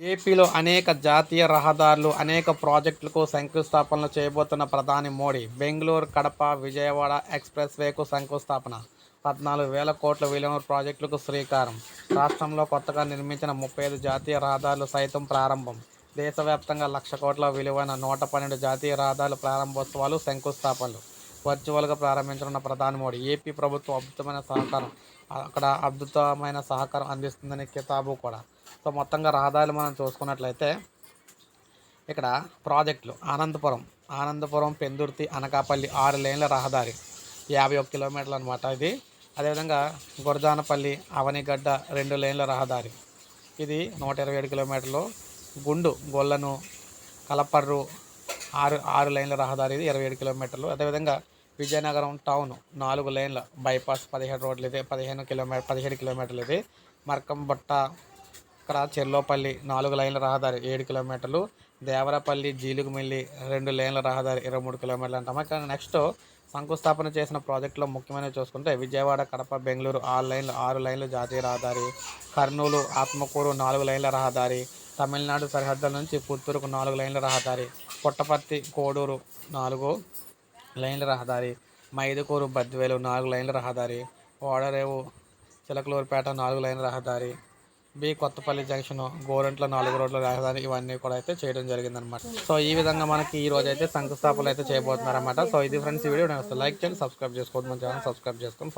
ఏపీలో అనేక జాతీయ రహదారులు అనేక ప్రాజెక్టులకు శంకుస్థాపనలు చేయబోతున్న ప్రధాని మోడీ బెంగళూరు కడప విజయవాడ ఎక్స్ప్రెస్ వేకు శంకుస్థాపన. పద్నాలుగు వేల కోట్ల విలువ ప్రాజెక్టులకు శ్రీకారం. రాష్ట్రంలో కొత్తగా నిర్మించిన ముప్పై ఐదు జాతీయ రహదారులు సైతం ప్రారంభం. దేశవ్యాప్తంగా లక్ష కోట్ల విలువైన నూట పన్నెండు జాతీయ రహదారుల ప్రారంభోత్సవాలు శంకుస్థాపనలు. వర్చువల్గా ప్రారంభించనున్న ప్రధాని మోడీ. ఏపీ ప్రభుత్వం అద్భుతమైన సహకారం అక్కడ అద్భుతమైన సహకారం అందిస్తుందని కితాబు కూడా. సో మొత్తంగా రహదారులు మనం చూసుకున్నట్లయితే ఇక్కడ ప్రాజెక్టులు ఆనందపురం ఆనందపురం పెందుర్తి అనకాపల్లి ఆరు లేన్ల రహదారి యాభై ఒక కిలోమీటర్లు అనమాట ఇది. అదేవిధంగా గురజానపల్లి అవనిగడ్డ రెండు లేన్ల రహదారి. ఇది నూట ఇరవై ఏడు కిలోమీటర్లు. గుండు గొల్లను కలపర్రు ఆరు ఆరు లైన్ల రహదారి ఇది ఇరవై ఏడు కిలోమీటర్లు. అదేవిధంగా విజయనగరం టౌన్ నాలుగు లైన్ల బైపాస్ పదిహేడు రోడ్లు ఇది పదిహేను కిలోమీటర్ పదిహేడు కిలోమీటర్లు ఇది మర్కంబట్ట ఇక్కడ చెర్లోపల్లి నాలుగు లైన్ల రహదారి ఏడు కిలోమీటర్లు. దేవరపల్లి జీలుగుమిల్లి రెండు లైన్ల రహదారి ఇరవై మూడు కిలోమీటర్లు అంటాం. ఇక్కడ నెక్స్ట్ శంకుస్థాపన చేసిన ప్రాజెక్టులో ముఖ్యమైనవి చూసుకుంటే విజయవాడ కడప బెంగళూరు ఆరు లైన్లు ఆరు లైన్లు జాతీయ రహదారి. కర్నూలు ఆత్మకూరు నాలుగు లైన్ల రహదారి. తమిళనాడు సరిహద్దుల నుంచి పుత్తూరుకు నాలుగు లైన్ల రహదారి. పుట్టపర్తి కోడూరు నాలుగు. లైన్ల రహదారి మైదుకూరు బద్వేలు నాలుగు లైన్ల రహదారి ఓడరేవు చిలకలూరుపేట నాలుగు లైన్ల రహదారి బి కొత్తపల్లి జంక్షన్ గోరంట్ల నాలుగు రోడ్ల రహదారి ఇవన్నీ కూడా అయితే చేయడం జరిగిందనమాట సో ఈ విధంగా మనకి ఈ రోజు అయితే శంకుస్థాపనలు అయితే చేయబోతున్నారన్నమాట. సో ఇది ఫ్రెండ్స్ ఈ వీడియో నేను లైక్ చేయండి సబ్స్క్రైబ్ చేసుకోండి మన ఛానల్ సబ్స్క్రైబ్ చేసుకొని